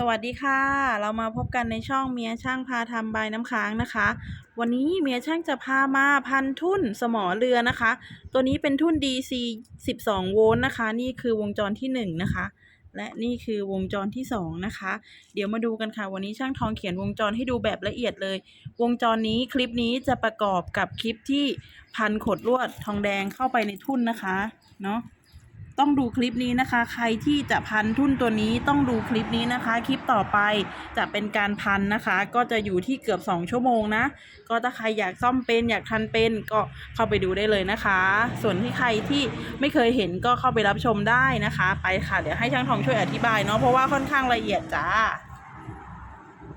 สวัสดีค่ะ เรามาพบกันในช่องเมียช่างพาทำใบน้ำค้างนะคะ วันนี้เมียช่างจะพามาพันทุ่นสมอเรือนะคะ ตัวนี้เป็นทุ่น DC 12 โวลต์นะคะ นี่คือวงจรที่ 1 นะคะ และนี่คือวงจรที่ 2 นะคะ เดี๋ยวมาดูกันค่ะ วันนี้ช่างทองเขียนวงจรให้ดูแบบละเอียดเลย วงจรนี้คลิปนี้จะประกอบกับคลิปที่พันขดลวดทองแดงเข้าไปในทุ่นนะคะ เนาะ ต้องดูคลิปนี้นะคะ ใครที่จะพันทุ่นตัวนี้ต้องดูคลิปนี้นะคะ คลิปต่อไปจะเป็นการพันนะคะ ก็จะอยู่ที่เกือบ 2 ชั่วโมงนะ ก็ถ้าใครอยากซ่อมเป็นอยากทันเป็นก็เข้าไปดูได้เลยนะคะ ส่วนที่ใครที่ไม่เคยเห็นก็เข้าไปรับชมได้นะคะ ไปค่ะ เดี๋ยวให้ช่างทองช่วยอธิบายเนาะเพราะว่าค่อนข้างละเอียดจ้า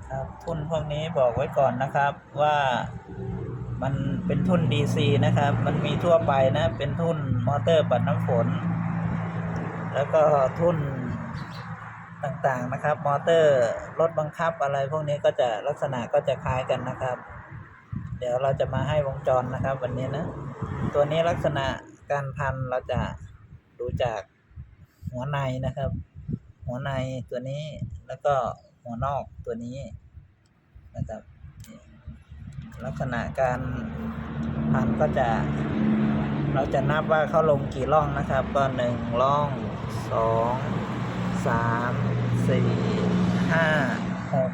ครับทุนพวกนี้บอกไว้ก่อนนะครับว่ามันเป็นทุน DC นะครับ มันมีทั่วไปนะ เป็นทุนมอเตอร์ปัดน้ำฝน แล้วก็ทุ่นต่างๆนะครับ มอเตอร์รถบังคับอะไรพวกนี้ก็จะลักษณะก็จะคล้ายกันนะครับ เดี๋ยวเราจะมาให้วงจรนะครับ วันนี้นะตัวนี้ลักษณะการพันเราจะดูจากหัวในนะครับ หัวในตัวนี้แล้วก็หัวนอกตัวนี้นะครับ ลักษณะการพันก็จะ เราจะนับว่าเขาลงกี่ร่องนะครับ ก็หนึ่งร่อง สองสามสี่ห้าหก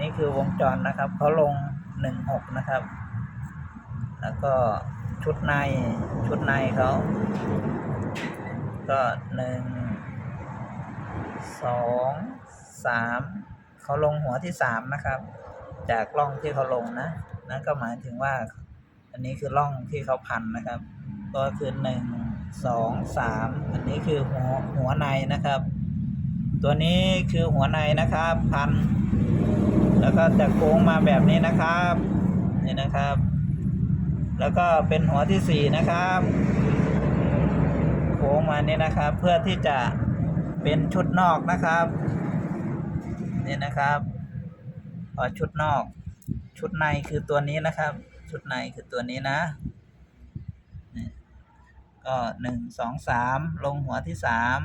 นี่คือวงจรนะครับเขาลงหนึ่งหกนะครับ แล้วก็ชุดในชุดในเขาก็หนึ่งสองสามเขาลงหัวที่สามนะครับ จากร่องที่เขาลงนะนั่นก็หมายถึงว่า อันนี้คือร่องที่เขาพันนะครับ ก็คือหนึ่ง สองสามอันนี้คือหัวหัวในนะครับ ตัวนี้คือหัวในนะครับพัน แล้วก็จะโค้งมาแบบนี้นะครับนี่นะครับ แล้วก็เป็นหัวที่สี่นะครับ โค้งมานี่นะครับ เพื่อที่จะเป็นชุดนอกนะครับนี่นะครับพอชุดนอก ชุดในคือตัวนี้นะครับ ชุดในคือตัวนี้นะ ก็หนึ่งสองสามลงหัวที่สาม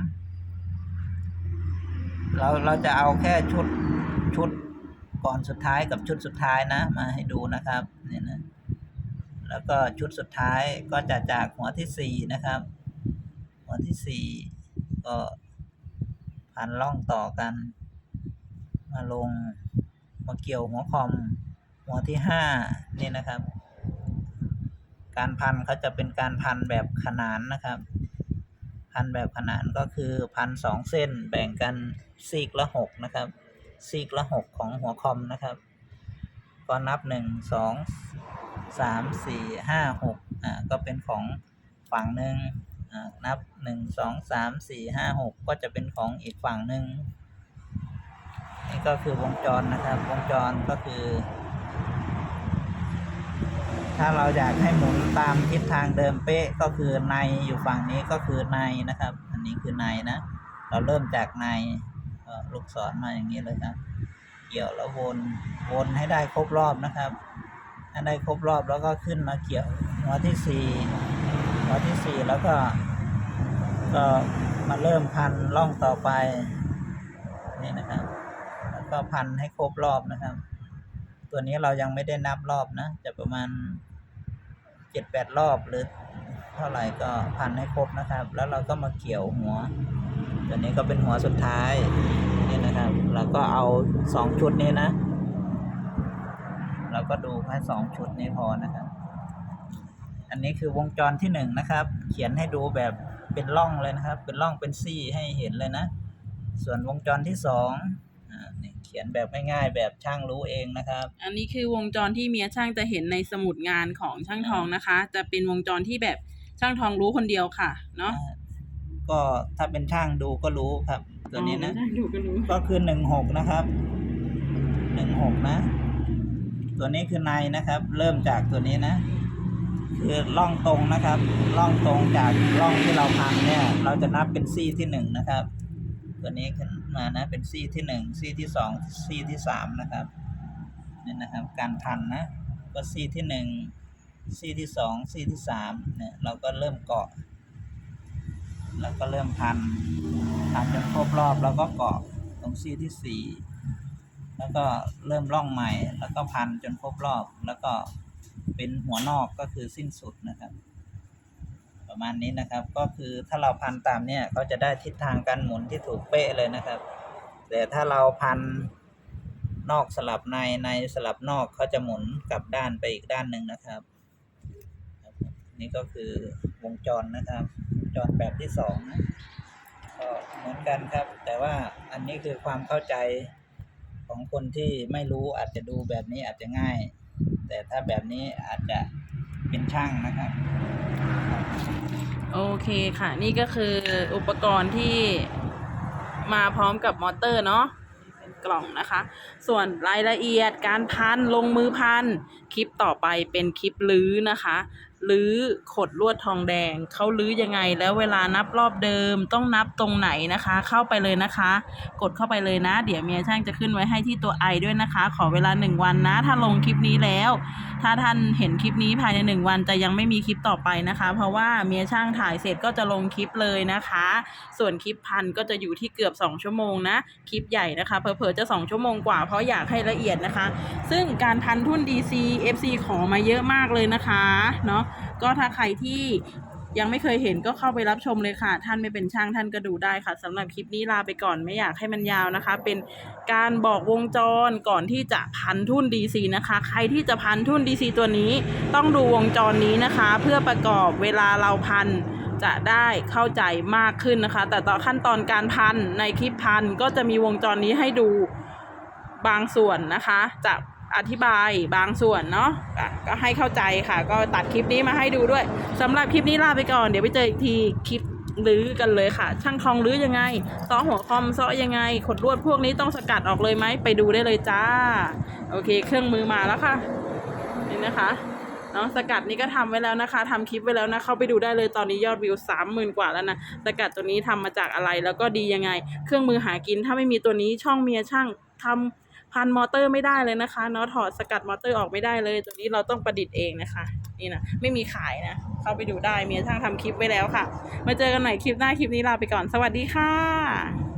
เราเราจะเอาแค่ชุดชุดก่อนสุดท้ายกับชุดสุดท้ายนะ มาให้ดูนะครับเนี่ยนะแล้วก็ชุดสุดท้ายก็จะจากหัวที่สี่นะครับ หัวที่สี่ก็พันล่องต่อกัน มาลงมาเกี่ยวหัวคอมหัวที่ห้านี่นะครับ การพันเขาจะเป็นการพันแบบขนานนะครับ พันแบบขนานก็คือพันสองเส้นแบ่งกันซีกละหกนะครับ ซีกละหกของหัวคอมนะครับ ก็นับหนึ่งสองสามสี่ห้าหกอ่าก็เป็นของฝั่งหนึ่งอ่านับหนึ่งสองสามสี่ห้าหกก็จะเป็นของอีกฝั่งหนึ่งนี่ก็คือวงจรนะครับ วงจรก็คือ ถ้าเราอยากให้หมุนตามทิศทางเดิมเป๊ะก็คือในอยู่ฝั่งนี้ก็คือในนะครับ อันนี้คือในนะ เราเริ่มจากในลูกศรมาอย่างนี้เลยครับ เกี่ยวแล้ววนวนให้ได้ครบรอบนะครับให้ได้ครบรอบแล้วก็ขึ้นมาเกี่ยวหัวที่สี่หัวที่สี่แล้วก็ก็มาเริ่มพันล่องต่อไปนี่นะครับ แล้วก็พันให้ครบรอบนะครับ ตัวนี้เรายังไม่ได้นับรอบนะ จะประมาณ เจ็ดแปดรอบหรือเท่าไหร่ก็พันให้ครบนะครับ แล้วเราก็มาเกี่ยวหัว ตัวนี้ก็เป็นหัวสุดท้ายนี่นะครับเราก็เอาสองชุดนี้นะ เราก็ดูแค่สองชุดนี้พอนะครับ อันนี้คือวงจรที่หนึ่งนะครับ เขียนให้ดูแบบเป็นร่องเลยนะครับ เป็นร่องเป็นซี่ให้เห็นเลยนะ ส่วนวงจรที่สอง นี่เขียนแบบง่ายๆแบบช่างรู้เองนะครับ อันนี้คือวงจรที่เมียช่างจะเห็นในสมุดงานของช่างทองนะคะ จะเป็นวงจรที่แบบช่างทองรู้คนเดียวค่ะเนาะก็ถ้าเป็นช่างดูก็รู้ครับ ตัวนี้นะช่างดูก็รู้ก็คือหนึ่งหกนะครับหนึ่งหกนะ ตัวนี้คือในนะครับ เริ่มจากตัวนี้นะ คือล่องตรงนะครับล่องตรงจากล่องที่เราพันเนี่ย เราจะนับเป็นซี่ที่หนึ่งนะครับ ตัวนี้ขึ้ นมานะ เป็นซี่ที่หนึ่งซี่ที่สองซี่ที่สามนะครับนี่นะครับ การพันนะก็ซี่ที่หนึ่งซี่ที่สองซี่ที่สามเนี่ยเราก็เริ่มเกาะ แล้วก็เริ่มพันพันจนครบรอบแล้วก็เกาะตรงซี่ที่สี่แล้วก็เริ่มร่องใหม่ แล้วก็พันจนครบรอบ แล้วก็เป็นหัวนอกก็คือสิ้นสุดนะครับ ประมาณนี้นะครับ ก็คือถ้าเราพันตามเนี่ยเขาจะได้ทิศทางการหมุนที่ถูกเป๊ะเลยนะครับ แต่ถ้าเราพันนอกสลับในในสลับนอกเขาจะหมุนกลับด้านไปอีกด้านหนึ่งนะครับ นี่ก็คือวงจรนะครับวงจรแบบที่สองนะก็เหมือนกันครับ แต่ว่าอันนี้คือความเข้าใจของคนที่ไม่รู้อาจจะดูแบบนี้อาจจะง่าย แต่ถ้าแบบนี้อาจจะเป็นช่างนะครับ โอเคค่ะนี่ก็คืออุปกรณ์ที่มาพร้อมกับมอเตอร์เนาะเป็นกล่องนะคะ ส่วนรายละเอียดการพันลงมือพัน คลิปต่อไปเป็นคลิปลื้อนะคะ ลื้อขดลวดทองแดงเขาลื้อยังไงแล้วเวลานับรอบเดิมต้องนับตรงไหนนะคะ เข้าไปเลยนะคะ กดเข้าไปเลยนะ เดี๋ยวเมียช่างจะขึ้นไว้ให้ที่ตัวไอด้วยนะคะ ขอเวลาหนึ่งวันนะ ถ้าลงคลิปนี้แล้ว ถ้าท่านเห็นคลิปนี้ภายในหนึ่งวันจะยังไม่มีคลิปต่อไปนะคะ เพราะว่าเมียช่างถ่ายเสร็จก็จะลงคลิปเลยนะคะ ส่วนคลิปพันก็จะอยู่ที่เกือบ 2 ชั่วโมงนะคลิปใหญ่นะคะเผลอๆจะ 2 ชั่วโมงกว่าเพราะอยากให้ละเอียดนะคะ ซึ่งการพันทุ่น DC FC ขอมาเยอะมากเลยนะคะเนาะก็ถ้าใครที่ยังไม่เคยเห็นก็เข้าไปรับชมเลยค่ะ ท่านไม่เป็นช่างท่านก็ดูได้ค่ะสำหรับคลิปนี้ลาไปก่อนไม่อยากให้มันยาวนะคะ เป็นการบอกวงจรก่อนที่จะพันทุ่น DC นะคะ ใครที่จะพันทุ่น DC ตัวนี้ต้องดูวงจรนี้นะคะ เพื่อประกอบเวลาเราพันจะได้เข้าใจมากขึ้นนะคะ แต่ต่อขั้นตอนการพันในคลิปพันก็จะมีวงจรนี้ให้ดูบางส่วนนะคะจะ อธิบายบางส่วนเนาะก็ให้เข้าใจค่ะ ก็ตัดคลิปนี้มาให้ดูด้วยสำหรับคลิปนี้ลาไปก่อน เดี๋ยวไปเจออีกทีคลิปลื้อกันเลยค่ะ ช่างทองลื้อยังไงซ้อหัวคอมซ้อยังไง ขดลวดพวกนี้ต้องสกัดออกเลยไหมไปดูได้เลยจ้า โอเค เครื่องมือมาแล้วค่ะ นี่นะคะเนาะสกัดนี้ก็ทำไว้แล้วนะคะทำคลิปไว้แล้วนะเข้าไปดูได้เลยตอนนี้ยอดวิวสามหมื่นกว่าแล้วนะสกัดตัวนี้ทำมาจากอะไรแล้วก็ดียังไง เครื่องมือหากินถ้าไม่มีตัวนี้ช่องเมียช่างทำ พันมอเตอร์ไม่ได้เลยนะคะเนาะถอดสกัดมอเตอร์ออกไม่ได้เลย ตัวนี้เราต้องประดิษฐ์เองนะคะ นี่นะไม่มีขายนะ เข้าไปดูได้เมียช่างทำคลิปไว้แล้วค่ะ มาเจอกันใหม่คลิปหน้าคลิปนี้ลาไปก่อนสวัสดีค่ะ